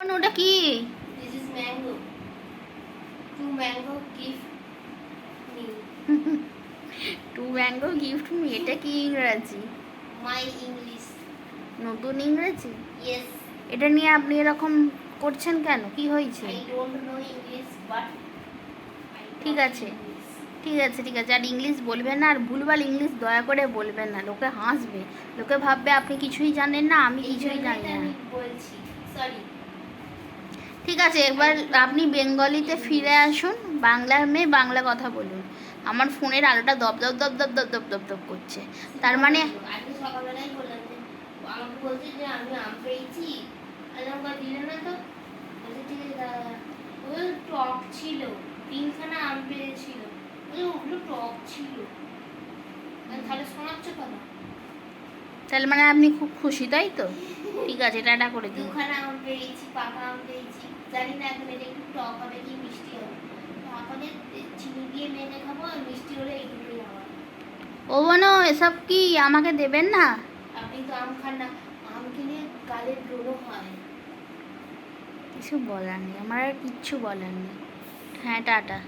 ওটা কি? Is mango. Two mango give me. Two mango gift me এটা কি ইংরাজি? My English. নতুন ইংরেজি? Yes, এটা নিয়ে আপনি এরকম করছেন কেন? কি হয়েছে? Don't know English, but I ঠিক আছে। ঠিক আছে ঠিক আছে। আর ইংলিশ বলবেন না আর ভুলভাল ইংলিশ দয়া করে বলবেন না। লোকে হাসবে। লোকে ভাববে আপনি কিছুই জানেন না আমি কিছুই জানি না। বলছি সরি ঠিক আছে এবার আপনি বেঙ্গলিতে ফিরে আসুন, বাংলার মেয়ে বাংলা কথা বলুন। আমার ফোনের আলোটা দপ দপ দপ দপ দপ দপ দপ দপ করছে। তার মানে টক আম পেয়েছিল। ছিল। তাহলে শোনাচ্ছ কথা। তাহলে মানে আপনি খুব খুশি তাই তো? ঠিক আছে টাটা করে দিন। দুখানা আম পেয়েছি পাকা আম পেয়েছি। জানি না এখন এটা একটু টক হবে কি মিষ্টি হবে। টক চিনি দিয়ে মেখে খাব আর মিষ্টি হলে এইটুকুই আমার ও বোনো এসব কি আমাকে দেবেন না? আপনি তো আম খান না। আম কিনে গালের ব্রণ হয়। কিছু বলার নেই আমার আর কিচ্ছু বলার নেই। হ্যাঁ টাটা।